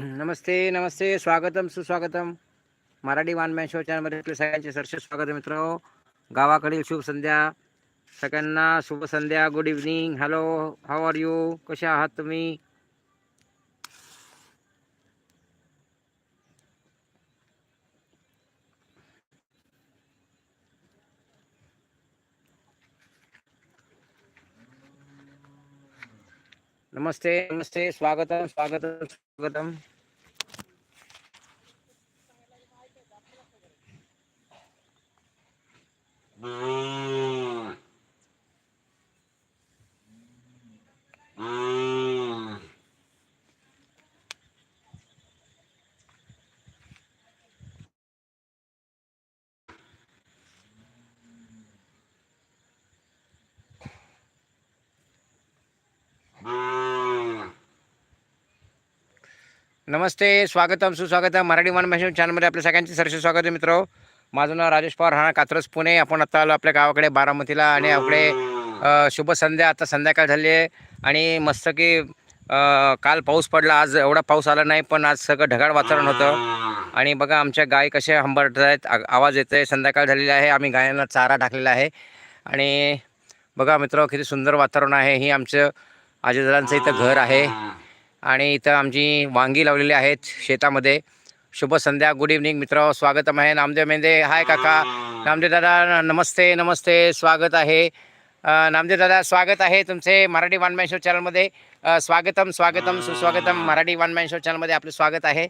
नमस्ते नमस्ते. स्वागतम सुस्वागतम. Marathi one show चॅनलमध्ये आपले सगळ्यांचे सरसे स्वागत आहे मित्र गावाकडील शुभ संध्या. सगळ्यांना शुभ संध्या. Good evening hello how are you कसे आहात तुम्ही? नमस्ते नमस्ते. स्वागतम स्वागतम स्वागतम. नमस्ते स्वागतम सुस्वागतम मराठी वन मॅशन चॅनलमध्ये आपल्या सगळ्यांचे सरसे स्वागत आहे मित्र. माझं नाव राजेश पवार हा कात्रज पुणे. आपण आता आलो आपल्या गावाकडे बारामतीला. आणि आपले शुभ संध्या. आता संध्याकाळ झाली आहे. आणि मस्त की काल पाऊस पडला. आज एवढा पाऊस आला नाही पण आज सगळं ढगाळ वातावरण होतं. आणि बघा आमच्या गाय कसे हंबरत आहेत. आवाज येतो आहे संध्याकाळ झालेली आहे. आम्ही गायांना चारा टाकलेला आहे. आणि बघा मित्र किती सुंदर वातावरण आहे. ही आमचं आजीदारांचं इथं घर आहे. आणि इथं आमची वांगी लावलेली आहेत शेतामध्ये. शुभ संध्या गुड इव्हनिंग मित्र स्वागतम आहे नामदेव मेंदे. हाय काका. नामदेव दादा नमस्ते नमस्ते स्वागत आहे. नामदेव दादा स्वागत आहे तुमचे मराठी वन मॅन शो चॅनलमध्ये स्वागतम स्वागतम सुस्वागतम मराठी वन मॅन शो चॅनलमध्ये आपलं स्वागत आहे.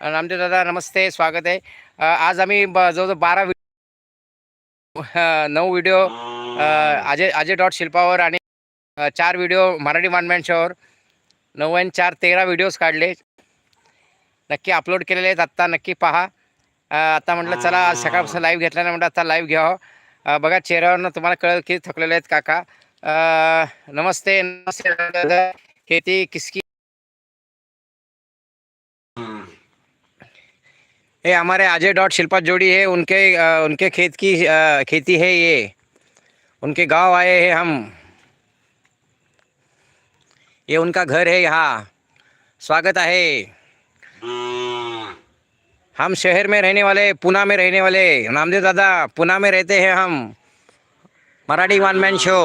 नामदेव दादा नमस्ते स्वागत आहे. आज आम्ही ब जवळजवळ बारा व्हिडिओ नऊ व्हिडिओ अजय अजय डॉट शिल्पावर आणि चार व्हिडिओ मराठी वन मॅन शोवर नऊ आणि चार तेरा व्हिडिओज काढले. नक्की अपलोड केलेले आहेत. आत्ता नक्की पहा. आता म्हटलं, चला, आज सकाळपासून लाईव्ह घेतल्यानं म्हटलं आता लाईव्ह घ्यावं बघा, चेहऱ्यावरनं तुम्हाला कळत किती थकलेले काका. नमस्ते नमस्ते खेती किसकी? ये हमारे अजय डॉट शिल्पा जोड़ी है. उनके उनके खेत की खेती है ये. उनके गाँव आए हैं हम. ये उनका घर है यहाँ. स्वागत है हम शहर में रहने वाले पुणे में रहने वाले। नामदेव दादा पुणे में रहते हैं हम। मराठी वन मॅन शो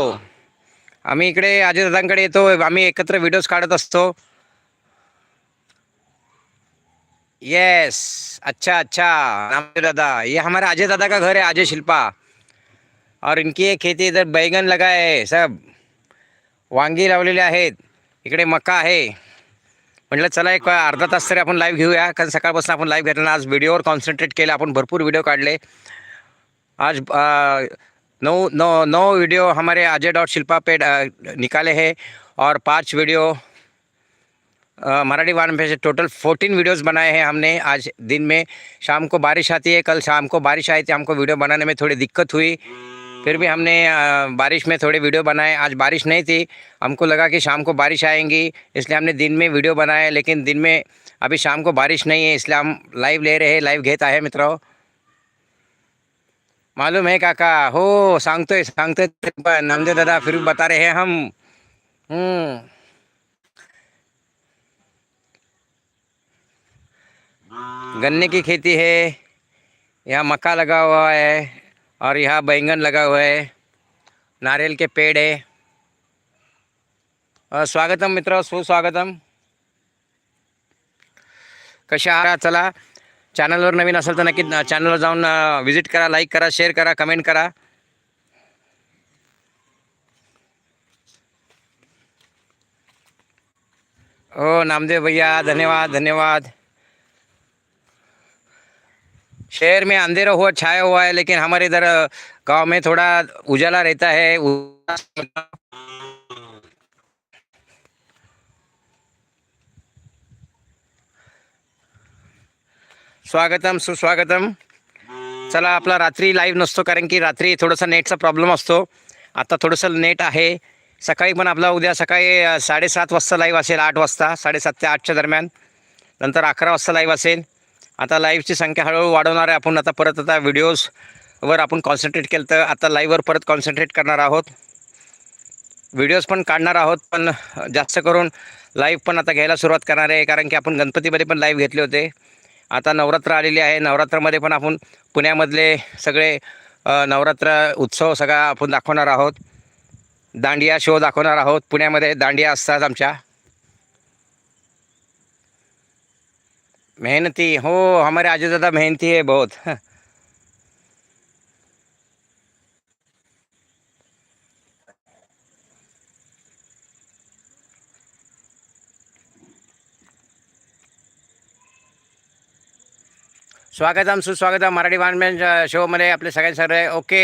आम्ही इकडे अजय दादांकडे येतो आम्ही एकत्र व्हिडिओज काढत असतो. येस अच्छा अच्छा नामदेव दादा ये हमारा अजय दादा का घर है अजय शिल्पा। और इनकी एक खेती इधर बैगन लगा है सब। वांगी लावलेले आहेत इकडे मका आहे। म्हटलं, चला एक अर्धा तास तरी आपण लाईव्ह घेऊया, कारण सकाळपासून आपण लाईव्ह घेतला आज व्हिडिओवर कॉन्सन्ट्रेट केलं, आपण भरपूर व्हिडिओ काढले. आज नौ नौ नौ वीडियो हमारे अजय डॉट शिल्पा पे निकाले हैं, और पाँच वीडियो मराठी वन पे से टोटल फोर्टीन वीडियोस बनाए हैं हमने आज दिन में। शाम को बारिश आती है, कल शाम को बारिश आई थी, हमको वीडियो बनाने में थोड़ी दिक्कत हुई। फिर भी हमने बारिश में थोड़े वीडियो बनाए। आज बारिश नहीं थी। हमको लगा कि शाम को बारिश आएँगी, इसलिए हमने दिन में वीडियो बनाए, लेकिन दिन में अभी शाम को बारिश नहीं है, इसलिए हम लाइव ले रहे हैं, लाइव घेत आहे मित्रों। मालूम है काका? हो सांगतोय सांगतोय ते पण दादा फिर बता रहे हैं हम। हम्म। गन्ने की खेती है, यहाँ मक्का लगा हुआ है। और यहाँ बैंगन लगा हुआ है। नारियल के पेड़ है। और स्वागतम मित्र सुस्वागतम। कशा आहात चला? चॅनलवर नवीन असेल तर नक्की चॅनलवर जाऊन व्हिजिट करा लाईक करा शेअर करा कमेंट करा। ओ नामदेव भैया धन्यवाद धन्यवाद। शहर में अंधेरा हुआ छाया हुआ है लेकिन हमारे इधर गांव में थोड़ा उजाला रहता है स्वागतम सुस्वागतम चला आपला रात्री लाईव्ह नसतो कारण की रात्री थोडासा नेटचा प्रॉब्लेम असतो. आता थोडंसं नेट आहे. सकाळी पण आपला उद्या सकाळी साडेसात वाजता लाईव्ह असेल आठ वाजता साडेसात ते आठच्या दरम्यान. नंतर अकरा वाजता लाईव्ह असेल. आता लाईव्हची संख्या हळूहळू वाढवणार आहे. आपण आता परत आता व्हिडिओजवर आपण कॉन्सन्ट्रेट केलं तर आता लाईव्हवर परत कॉन्सन्ट्रेट करणार आहोत. व्हिडिओज पण काढणार आहोत पण जास्त करून लाईव्ह पण आता घ्यायला सुरुवात करणार आहे कारण की आपण गणपतीमध्ये पण लाईव्ह घेतले होते. आता नवरात्र आलेली आहे. नवरात्रामध्ये पण आपण पुण्यामधले सगळे नवरात्र उत्सव सगळा आपण दाखवणार आहोत. दांडिया शो दाखवणार आहोत. पुण्यामध्ये दांडिया असतात आमच्या. मेहनती हो हमारे आजी दादा मेहनती है बहुत। स्वागत स्वागतम सुस्वागतम मराठी वानमॅन शोमध्ये आपले सगळे सर्व ओके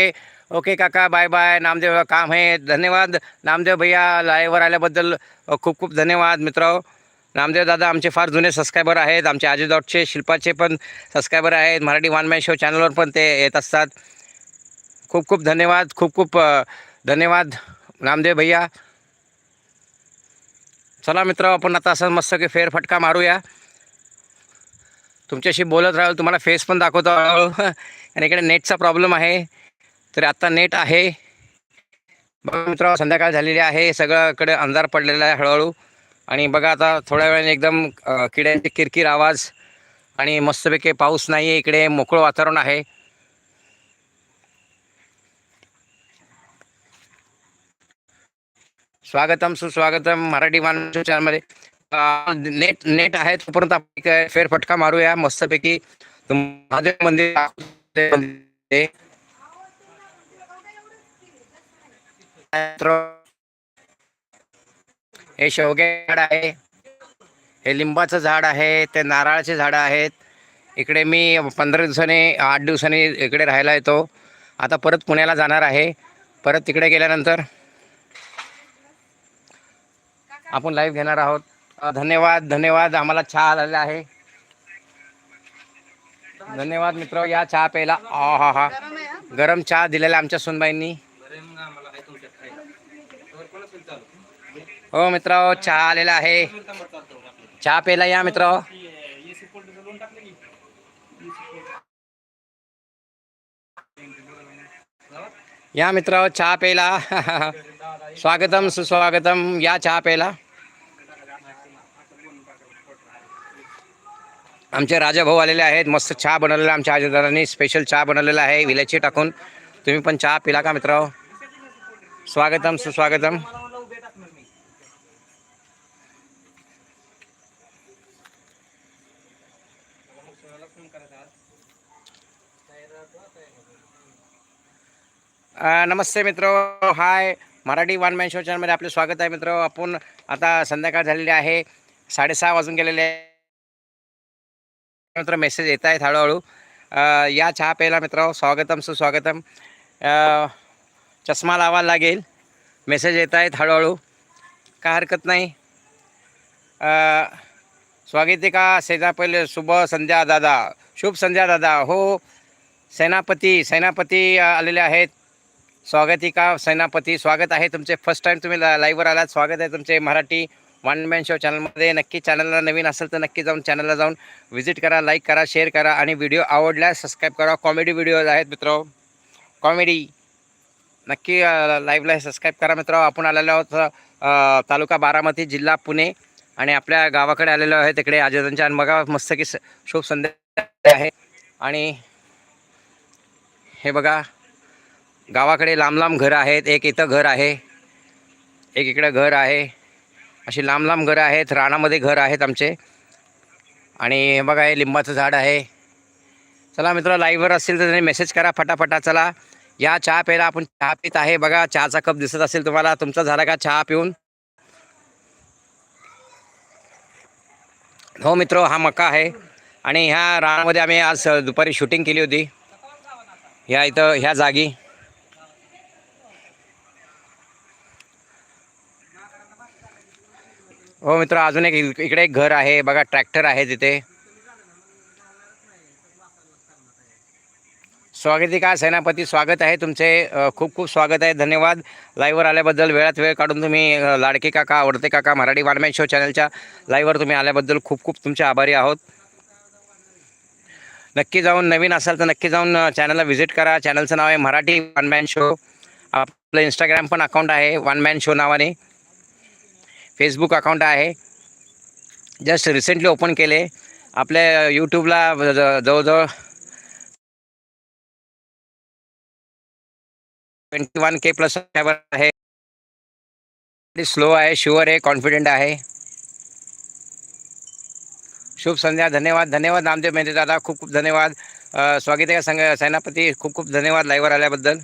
ओके काका बाय बाय नामदेव काम आहे. धन्यवाद. नामदेव भैया लाईव्हवर आल्याबद्दल अ, खूप खूप धन्यवाद मित्र नामदेव दादा आमचे फार जुने सबस्क्रायबर आहेत. आमचे आजी डॉटचे शिल्पाचे पण सबस्क्रायबर आहेत. मराठी वानमॅन शो चॅनलवर पण ते येत असतात. खूप खूप धन्यवाद. खूप खूप धन्यवाद नामदेव भैया. चला मित्र आपण आता असं मस्त की फेरफटका मारूया. तुमच्याशी बोलत राहाल तुम्हाला फेस पण दाखवतो हळूहळू आणि इकडे नेटचा प्रॉब्लेम आहे. तर आत्ता नेट आहे. बघा मित्र संध्याकाळ झालेली आहे. सगळ्याकडे अंधार पडलेला आहे हळूहळू. आणि बघा आता थोड्या वेळाने एकदम किड्यांचे किरकिर आवाज आणि मस्तपैकी पाऊस नाही आहे इकडे मोकळं वातावरण आहे. स्वागतम सुस्वागतम मराठी माणूस चॅनलमध्ये नेट नेट आहे तोपर्यंत आपण फेरफटका मारूया मस्तपैकी. महादेव मंदिर. हे शेवगे झाड आहे. हे लिंबाचं झाड आहे ते नारळाचे झाडं आहेत. इकडे मी पंधरा दिवसांनी आठ दिवसांनी इकडे राहायला येतो. आता परत पुण्याला जाणार आहे. परत तिकडे गेल्यानंतर आपण लाईव्ह घेणार आहोत. धन्यवाद धन्यवाद. आम्हाला चहा आलेला आहे. धन्यवाद मित्र या चहा प्यायला. आ हा हा. गरम चहा दिलेला आमच्या सुनबाईंनी. हो मित्र चहा आलेला आहे. चहा प्यायला या मित्र. या मित्र चहा प्यायला. स्वागतम सुस्वागतम. या चहा प्यायला. आमचे राजाभाऊ आलेले आहेत. मस्त चहा बनवलेला आमच्या आजोदारांनी. स्पेशल चहा बनवलेला आहे. विलायची टाकून. तुम्ही पण चहा पिला का मित्र? स्वागतम सुस्वागतम. नमस्ते मित्र. Hi. Marathi one man show चॅनलमध्ये आपले स्वागत आहे मित्र. आपण आता संध्याकाळ झालेली आहे. साडेसहा वाजून गेलेले आहे. मित्र मेसेज येत आहेत हळूहळू. या चहा प्यायला मित्र स्वागतम सुस्वागतम. चष्मा लावायला लागेल. मेसेज येत आहेत हळूहळू. काय हरकत नाही. स्वागतिका सेना पहिले शुभ संध्या दादा. शुभ संध्या दादा. हो. सेनापती सेनापती आलेले आहेत. स्वागतिका सेनापती स्वागत आहे तुमचे फर्स्ट टाईम तुम्ही लाईव्हवर आलात. स्वागत आहे तुमचे मराठी वन मॅन शो चॅनलमध्ये नक्की चॅनलला नवीन असेल तर नक्की जाऊन चॅनलला जाऊन व्हिजिट करा लाईक करा शेअर करा आणि व्हिडिओ आवडल्यास सबस्क्राईब करा. कॉमेडी व्हिडिओज आहेत मित्र. कॉमेडी नक्की लाईव्हला सबस्क्राईब करा मित्र. आपण आलेलो आहोत तालुका बारामती जिल्हा पुणे आणि आपल्या गावाकडे आलेलो आहे तिकडे आजोबांच्या. आणि बघा मस्त की शुभ संध्या आहे. आणि हे बघा गावाकडे लांब लांब घरं आहेत. एक इथं घर आहे. एक इकडं घर आहे. अशी लांब लांब घरं आहेत. रानामध्ये घर आहेत आमचे. आणि हे बघा हे लिंबाचं झाड आहे. चला मित्र लाईव्हवर असतील तर त्यांनी मेसेज करा फटाफटा. चला या चहा प्यायला आपण चहा पित आहे. बघा चहाचा कप दिसत असेल तुम्हाला. तुमचा झाला का चहा पिऊन? हो मित्र हा मका आहे. आणि ह्या रानामध्ये आम्ही आज दुपारी शूटिंग केली होती. ह्या इथं ह्या जागी. हो मित्र अजून एक इकडे एक घर आहे बघा ट्रॅक्टर आहे तिथे. स्वागतिका सेनापती स्वागत आहे तुमचे. खूप खूप स्वागत आहे धन्यवाद. लाईव्हवर आल्याबद्दल वेळात वेळ काढून तुम्ही लाडके काका आवडते काका मराठी वानमॅन शो चॅनलच्या लाईव्हवर तुम्ही आल्याबद्दल खूप खूप तुमचे आभारी आहोत. नक्की जाऊन नवीन असाल तर नक्की जाऊन चॅनलला व्हिजिट करा. चॅनलचं नाव आहे मराठी वानमॅन शो. आपलं इंस्टाग्राम पण अकाउंट आहे वन मॅन शो नावाने. फेसबुक अकाउंट आहे. जस्ट रिसेंटली ओपन केले. आपल्या यूट्यूबला ज- जवळजवळ ट्वेंटी वन के प्लस आहे. स्लो आहे शुअर आहे कॉन्फिडेंट आहे. शुभ संध्या धन्यवाद धन्यवाद नामदेव मेहते दादा खूप खूप धन्यवाद. अ, स्वागत आहे संघ सेनापती खूप खूप धन्यवाद लाईव्हवर आल्याबद्दल.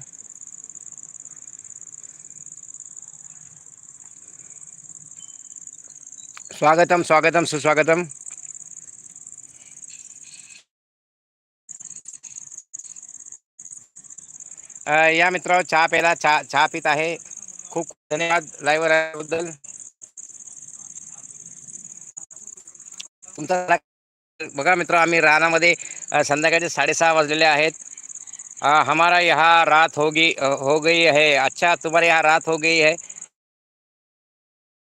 स्वागतम स्वागतम, सुस्वागतम। या मित्र चहा प्यायला, चहा चहा पित खूप खूप धन्यवाद लाईव्हवर आल्याबद्दल. तुमचा बघा मित्र आम्ही रानामध्ये संध्याकाळचे साडेसहा वाजलेले हमारा यहाँ रात होगी हो गई है. अच्छा तुम्हारे यहाँ रात हो गई है.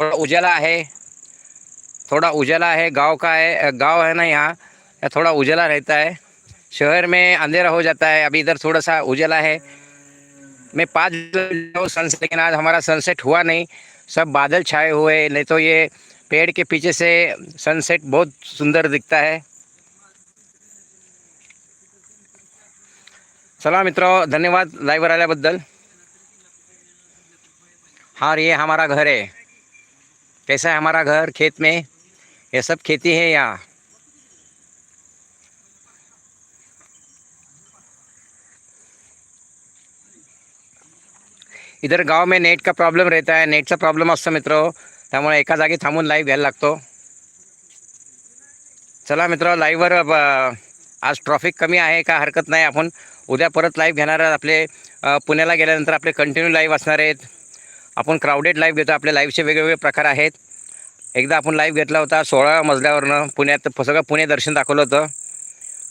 उजाला है थोड़ा उजाला है, गाँव का है गाँव है ना यहाँ थोड़ा उजाला रहता है। शहर में अंधेरा हो जाता है, अभी इधर थोड़ा सा उजाला है। मैं पाँच सनसेट लेकिन आज हमारा सनसेट हुआ नहीं। सब बादल छाए हुए नहीं तो ये पेड़ के पीछे से सनसेट बहुत सुंदर दिखता है। चला मित्रों, धन्यवाद लाइव आल्याबद्दल हाँ ये हमारा घर है। कैसा है हमारा घर खेत में? ये सब खेती है यहाँ इधर गाव में नेट का प्रॉब्लेम रहता है नेटचा प्रॉब्लेम असतो मित्र त्यामुळे एका जागी थांबून लाईव्ह घ्यायला लागतो। चला मित्र लाईव्हवर आज ट्रॉफिक कमी आहे का हरकत नाही आपण उद्या परत लाईव्ह घेणार आहोत. आपले पुण्याला गेल्यानंतर आपले कंटिन्यू लाईव्ह असणार आहेत. आपण क्राऊडेड लाईव्ह घेतो आपल्या लाईव्हचे वेगवेगळे प्रकार आहेत. एकदा आपण लाईव्ह घेतला होता सोळा मजल्यावरनं. पुण्यात सगळं पुणे दर्शन दाखवलं होतं.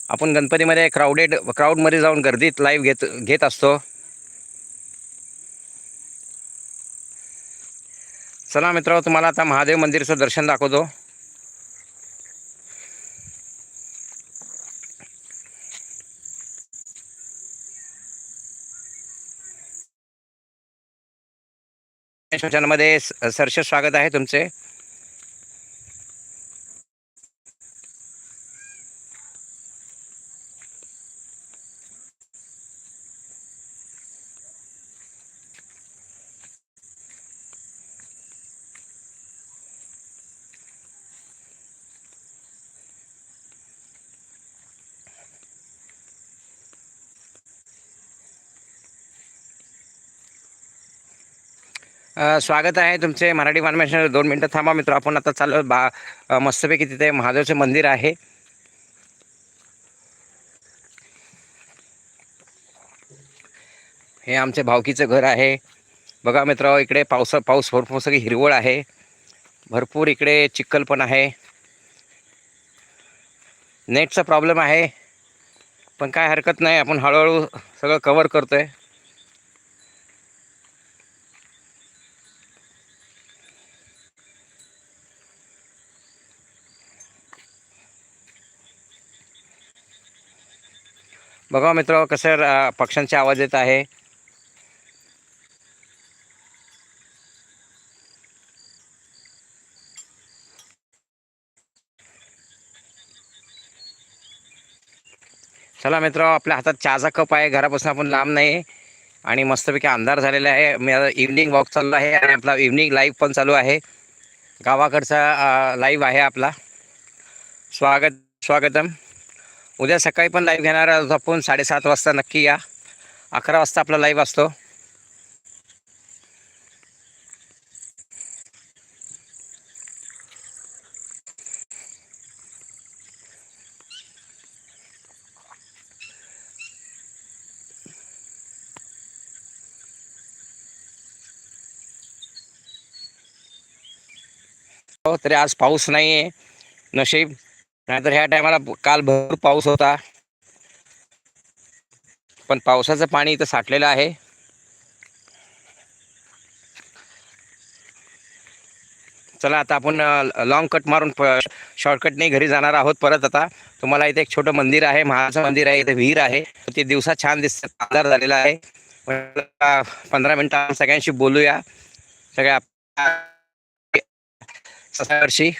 आपण गणपतीमध्ये क्राऊडेड क्राऊडमध्ये जाऊन गर्दीत लाईव्ह घेत घेत असतो. चला मित्र तुम्हाला आता महादेव मंदिरचं दर्शन दाखवतो. मध्ये सरस स्वागत आहे तुमचे. स्वागत आहे तुमचे मराठी मानमेशन दोन मिनटं थांबा मित्र आपण आता चाललो बा मस्तपैकी तिथे महादेवचं मंदिर आहे. हे आमचे भावकीचं घर आहे. बघा मित्र इकडे पावसा पाऊस भरपूर सगळी हिरवळ आहे. भरपूर इकडे चिखल पण आहे. नेटचा प्रॉब्लेम आहे. पण काय हरकत नाही आपण हळूहळू सगळं कवर करतो आहे बघा मित्र कसं अ, पक्ष्यांचे आवाज येत आहे. चला मित्र आपल्या हातात चहाचा कप आहे. घरापासून आपण लांब नाही. आणि मस्तपैकी अंधार झालेला आहे. मी आता इव्हनिंग वॉक चालला आहे आणि आपला इव्हनिंग लाईव्ह पण चालू आहे. गावाकडचा लाईव्ह आहे आपला. स्वागत स्वागतम. उद्या सकाळी पण लाईव्ह घेणार आहोत आपण. साडेसात वाजता नक्की या. अकरा वाजता आपला लाईव्ह असतो. हो तरी आज पाऊस नाही आहे नशीब. नाहीतर ह्या टायमाला काल भरपूर पाऊस होता. पण पावसाचं पाणी इथं साठलेलं आहे. चला आता आपण लॉंग कट मारून शॉर्टकटने घरी जाणार आहोत परत आता. तुम्हाला इथे एक छोटं मंदिर आहे महाराजचं मंदिर आहे इथे विहीर आहे. ते दिवसा छान दिसतात आधार झालेला आहे. पंधरा मिनिटं आपण सगळ्यांशी बोलूया. सगळ्या वर्षी.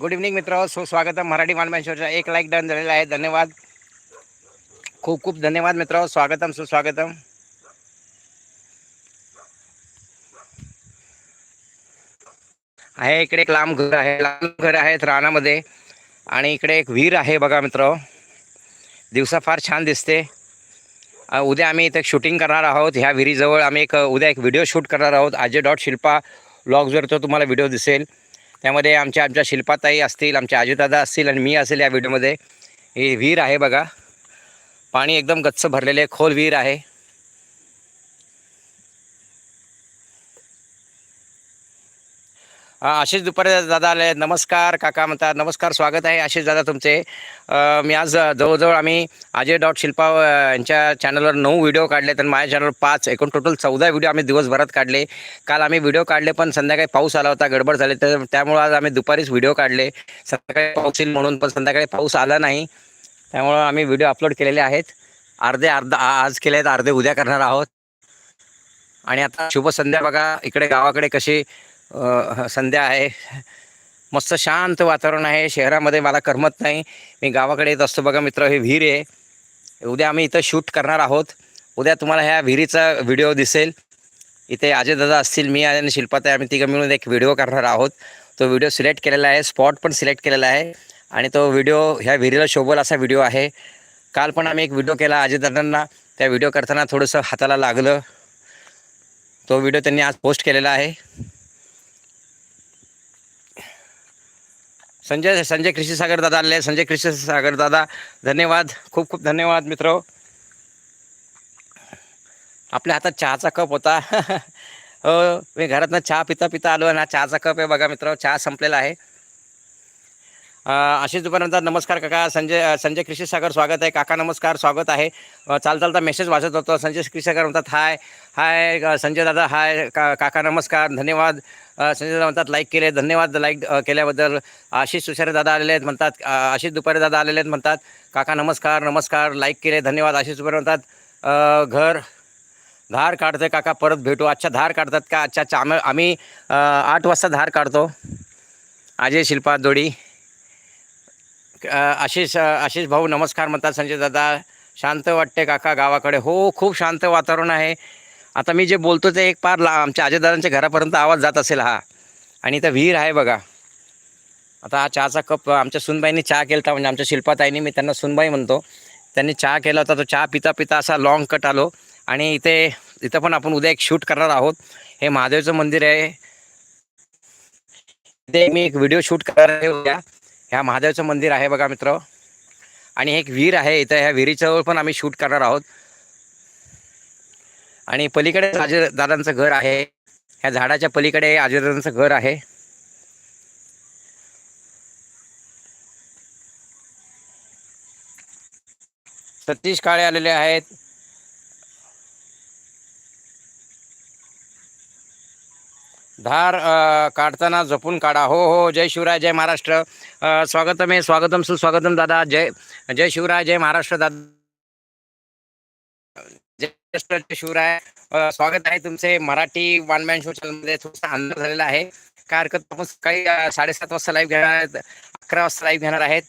गुड इव्हनिंग मित्र. सो स्वागत आहे मराठी मानमान शोचा एक लाईक डन झालेला आहे. धन्यवाद. खूप खूप धन्यवाद मित्र. स्वागतम सुस्वागतम. आहे इकडे एक लांब घर आहे. लांब घर आहेत रानामध्ये. आणि इकडे एक विहीर आहे बघा मित्र. दिवसा फार छान दिसते. उद्या आम्ही इथे शूटिंग करणार आहोत. ह्या विहिरीजवळ आम्ही एक उद्या एक व्हिडिओ शूट करणार आहोत. अजय डॉट शिल्पा ब्लॉग्सवर तो तुम्हाला व्हिडिओ दिसेल. त्यामध्ये आमच्या आमच्या शिल्पाताई असतील आमच्या आजीदादा असतील आणि मी असेल या व्हिडिओमध्ये. हे विहीर आहे बघा. पाणी एकदम गच्च भरलेले खोल विहीर आहे. आशिष दुपारे दादा आले. नमस्कार काका म्हणतात नमस्कार स्वागत आहे आशिष दादा तुमचे. मी आज जवळजवळ आम्ही अजय डॉट शिल्पा यांच्या चॅनलवर नऊ व्हिडिओ काढले तर माझ्या चॅनलवर पाच एकूण टोटल चौदा व्हिडिओ आम्ही दिवसभरात काढले. काल आम्ही व्हिडिओ काढले पण संध्याकाळी पाऊस आला होता गडबड झाली तर त्यामुळं आज आम्ही दुपारीच व्हिडिओ काढले. संध्याकाळी पाऊस येईल म्हणून पण संध्याकाळी पाऊस आला नाही. त्यामुळं आम्ही व्हिडिओ अपलोड केलेले आहेत. अर्धे अर्धा आज केले आहेत अर्धे उद्या करणार आहोत. आणि आता शुभ संध्या बघा इकडे गावाकडे कशी संध्या आहे. मस्त शांत वातावरण आहे. शहरामध्ये मला करमत नाही. मी गावाकडे येत असतो बघा मित्र हे विहीर आहे. उद्या आम्ही इथं शूट करणार आहोत. उद्या तुम्हाला ह्या विहिरीचा व्हिडिओ दिसेल. इथे अजय दादा असतील मी आणि शिल्पाताई आम्ही तिघं मिळून एक व्हिडिओ करणार आहोत. तो व्हिडिओ सिलेक्ट केलेला आहे स्पॉट पण सिलेक्ट केलेला आहे. आणि तो व्हिडिओ ह्या विहिरीला शोभल असा व्हिडिओ आहे. काल पण आम्ही एक व्हिडिओ केला अजय दादांना. त्या व्हिडिओ करताना थोडंसं हाताला लागलं. तो व्हिडिओ त्यांनी आज पोस्ट केलेला आहे. संजय संजय कृषी सागर दादा आले. संजय कृषी सागर दादा धन्यवाद. खूप खूप धन्यवाद मित्र. आपल्या हातात चहाचा कप होता. हो मी घरातनं चहा पिता पिता आलो आणि हा चहाचा कप आहे बघा मित्र चहा संपलेला आहे. आशिष दुपारनंतर नमस्कार काका. संजय संजय कृषी सागर स्वागत आहे. काका नमस्कार. स्वागत आहे. चाल चालता मेसेज वाचत होतो. संजय कृषी सागर म्हणतात हाय हाय संजय दादा. हाय का काका नमस्कार. धन्यवाद. संजय दादा म्हणतात लाईक केले. धन्यवाद लाईक केल्याबद्दल. आशिष सुशारे दादा आलेले आहेत म्हणतात आशिष दुपारे दादा आलेले आहेत म्हणतात काका नमस्कार नमस्कार. लाईक केले. धन्यवाद. आशिष दुपारे म्हणतात घर धार काढतोय काका. परत भेटू. अच्छा धार काढतात का? अच्छा अच्छा आम्ही आम्ही आठ वाजता धार काढतो. अजय शिल्पा जोडी. आशिष आशिष भाऊ नमस्कार म्हणतात संजय दादा. शांत वाटते काका गावाकडे. हो खूप शांत वातावरण आहे. आता मी जे बोलतो ते एक पार ला आमच्या आजेदारांच्या घरापर्यंत आवाज जात असेल हा. आणि इथं विहीर आहे बघा. आता हा चहाचा कप आमच्या सुनबाईंनी चहा केला होता म्हणजे आमच्या शिल्पाताईंनी मी त्यांना सुनबाई म्हणतो. त्यांनी चहा केला होता तो चहा पिता पिता असा लॉंग कट आलो. आणि इथे इथं पण आपण उद्या एक शूट करणार आहोत. हे महादेवचं मंदिर आहे. इथे मी एक व्हिडिओ शूट करणार आहे उद्या. ह्या महादेवचं मंदिर आहे बघा मित्र. आणि एक विहीर आहे इथं ह्या विहिरीजवळ पण आम्ही शूट करणार आहोत. आणि पलीकडे अजय दादांचं घर आहे. ह्या झाडाच्या पलीकडे आजीदादांचं घर आहे. सतीश काळे आलेले आहेत. धार काढताना जपून काढा. हो हो जय शिवराय जय महाराष्ट्र. स्वागतम आहे स्वागतम सुस्वागतम दादा. जय जय शिवराय जय महाराष्ट्र दादा. जय जय शिवराय. स्वागत आहे तुमचे मराठी वन मॅन शो चॅनलमध्ये थोडासा आनंद झालेला आहे. काय हरकत आपण सकाळी साडेसात वाजता लाईव्ह घेणार आहेत. अकरा वाजता लाईव्ह घेणार आहेत.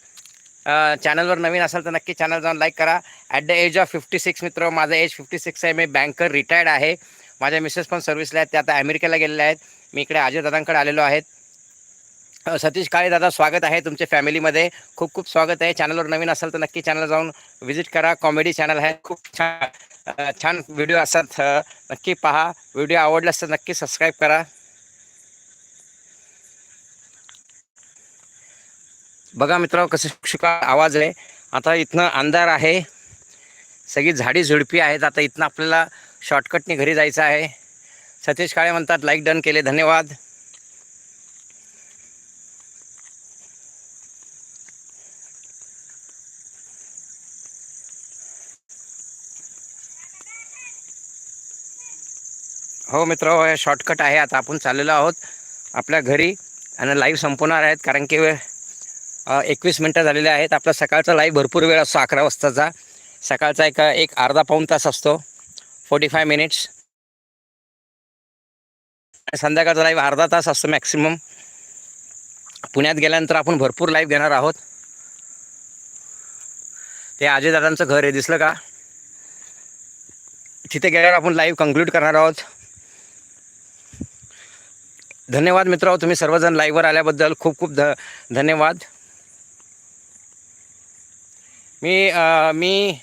चॅनलवर नवीन असाल तर नक्की चॅनल जाऊन लाईक करा. At the age of fifty six मित्र माझं एज फिफ्टी सिक्स आहे. मी बँकर रिटायर्ड आहे. माझ्या मिसेस पण सर्व्हिसला आहेत. ते आता अमेरिकेला गेलेल्या आहेत. मी इकडे अजय दादांकडे आलेलो आहेत. सतीश काळे दादा स्वागत आहे तुमच्या फॅमिलीमध्ये. खूप खूप स्वागत आहे. चॅनलवर नवीन असाल तर नक्की चॅनल जाऊन व्हिजिट करा. कॉमेडी चॅनल आहे. खूप छान छान व्हिडिओ असतात. नक्की पहा. व्हिडिओ आवडल्यास तर नक्की सबस्क्राईब करा. बघा मित्र कसं शिका आवाज आहे. आता इथनं अंधार आहे. सगळी झाडी झुडपी आहेत. आता इथनं आपल्याला शॉर्टकटने घरी जायचं आहे. सतीश काळे म्हणतात लाईक डन केले धन्यवाद. हो मित्र हे शॉर्टकट आहे. आता आपण चाललेलो आहोत आपल्या घरी आणि लाईव्ह संपवणार आहेत. कारण की एकवीस मिनटं झालेले आहेत. आपला सकाळचा लाईव्ह भरपूर वेळ असतो अकरा वाजताचा. सकाळचा एक एक अर्धा पाऊण तास असतो. फोर्टी फाय मिनिट्स संध्याकाळचा लाईव्ह अर्धा तास असतो मॅक्सिमम पुण्यात गेल्यानंतर आपण भरपूर लाईव्ह घेणार आहोत. ते अजयदादांचं घर आहे दिसलं का? तिथे गेल्यावर आपण लाईव्ह कंक्लूड करणार आहोत. धन्यवाद मित्र तुम्ही सर्वजण लाईव्हवर आल्याबद्दल खूप खूप ध धन्यवाद. मी आ, मी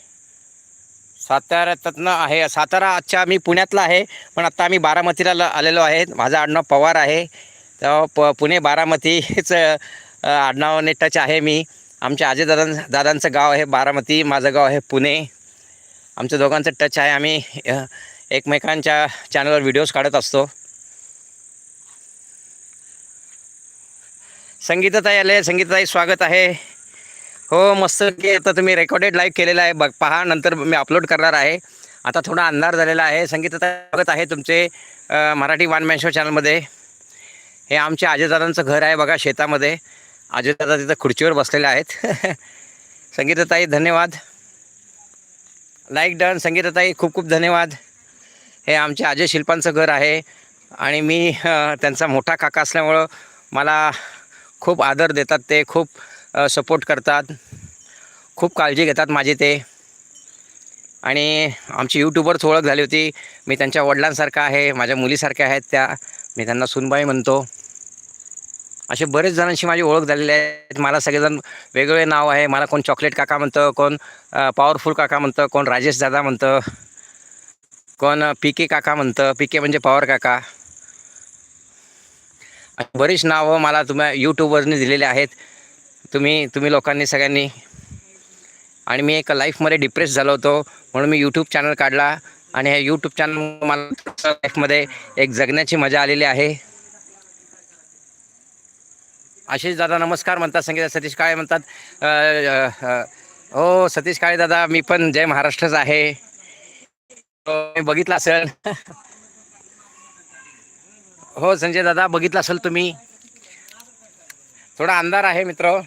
साताऱ्यातनं आहे. सातारा आजच्या मी पुण्यातला आहे. पण आत्ता आम्ही बारामतीला ल- आलेलो आहे. माझं आडनाव पवार आहे. तर प पुणे बारामतीच आडनाव आडनावाने टच आहे मी. आमच्या आजी दादां दादांचं गाव आहे बारामती. माझं गाव आहे पुणे. आमच्या दोघांचं टच आहे. आम्ही एकमेकांच्या चॅनलवर व्हिडिओज काढत असतो. संगीताताई आले. संगीताताई स्वागत आहे. हो मस्त की आता तुम्ही रेकॉर्डेड लाईव्ह केलेलं आहे. बघ पहा नंतर मी अपलोड करणार आहे. आता थोडा अंधार झालेला आहे. संगीत स्वागत आहे तुमचे मराठी वन मॅन शो चॅनलमध्ये हे आमच्या आजेदादांचं घर आहे बघा शेतामध्ये. अजयदादा तिथं खुर्चीवर बसलेले आहेत. संगीताताई धन्यवाद. लाईक डन संगीताताई खूप खूप धन्यवाद. हे आमच्या अजय शिल्पांचं घर आहे. आणि मी त्यांचा मोठा काका असल्यामुळं मला खूप आदर देतात ते. खूप सपोर्ट करतात. खूप काळजी घेतात माझी ते. आणि आमची यूट्यूबवरच ओळख झाली होती. मी त्यांच्या वडिलांसारखा आहे माझ्या मुलीसारख्या आहेत त्या. मी त्यांना सुनबाई म्हणतो. असे बरेच जणांशी माझी ओळख झालेली आहे मला सगळेजण वेगवेगळे नाव आहे. मला कोण चॉकलेट काका म्हणतं कोण पॉवरफुल काका म्हणतं कोण राजेश दादा म्हणतं कोण पी के काका म्हणतं. पी के म्हणजे पॉवर काका. अशी बरीच नावं मला तुम्ही यूट्यूबवरने दिलेले आहेत. तुम्ही तुम्ही लोकांनी सगळ्यांनी. आणि मी एका लाईफमध्ये डिप्रेस झालो होतो म्हणून मी यूट्यूब चॅनल काढला. आणि हे यूट्यूब चॅनल मला लाईफमध्ये एक जगण्याची मजा आलेली आहे. आशिष दादा नमस्कार म्हणतात संगीता सतीश काळे म्हणतात. हो सतीश काळे दादा मी पण जय महाराष्ट्रच आहे. बघितला मी असेल. हो संजय दादा बघितला असेल तुम्ही. थोडा अंधार आहे मित्र.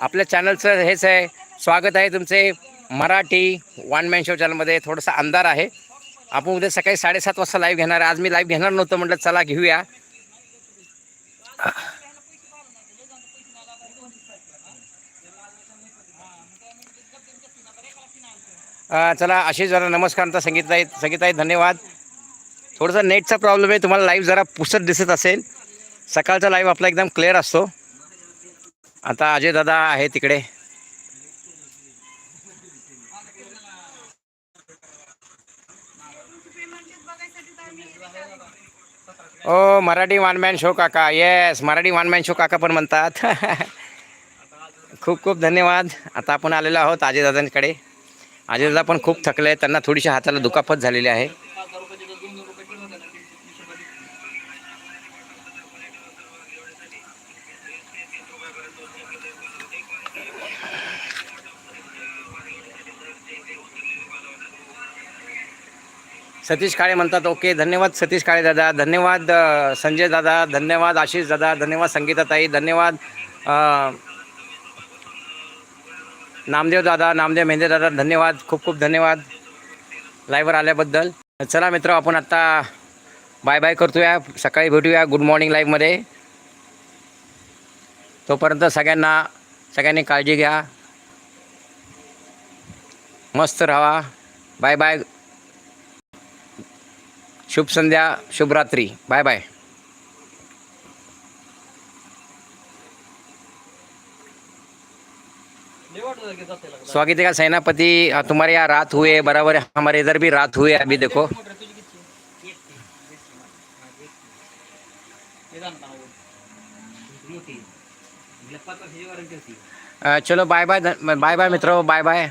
आपल्या चॅनलचं हेच आहे. स्वागत आहे तुमचे मराठी वन मॅन शो चॅनलमध्ये थोडासा अंधार आहे. आपण उद्या सकाळी साडेसात वाजता लाईव्ह घेणार. आहे आज मी लाईव्ह घेणार नव्हतं म्हटलं चला घेऊया. चला आशिष जरा नमस्कार म्हणता संगीताई संगीताई धन्यवाद. थोडंसं नेटचा प्रॉब्लेम आहे. तुम्हाला लाईव्ह जरा पुसत दिसत असेल. सकाळचा लाईव्ह आपला एकदम क्लिअर असतो. आता अजय दादा आहे तिकडे. ओ मराठी वन मॅन शो काका. Yes Marathi one man show काका पण म्हणतात. खूप खूप धन्यवाद. आता आपण आलेलो आहोत अजय दादांकडे. अजय दादा पण खूप थकले आहेत. त्यांना थोडीशी हाताला दुखापत झालेली आहे. सतीश काळे म्हणतात ओके धन्यवाद सतीश काळे दादा धन्यवाद संजय दादा धन्यवाद आशिष दादा धन्यवाद संगीताताई धन्यवाद नामदेव दादा नामदेव मेहंदे दादा धन्यवाद खूप खूप धन्यवाद लाईव्हवर आल्याबद्दल. चला मित्र आपण आत्ता बाय बाय करतोया सकाळी भेटूया गुड मॉर्निंग लाईव्हमध्ये. तोपर्यंत सगळ्यांना सगळ्यांनी काळजी घ्या. मस्त राहा. Bye bye. शुभ संध्या शुभरात्री बाय बाय स्वागत है का सेनापति तुम्हारे यहाँ रात हुए बराबर हमारे इधर भी रात हुए अभी देखो चलो बाय बाय बाय बाय मित्रों बाय बाय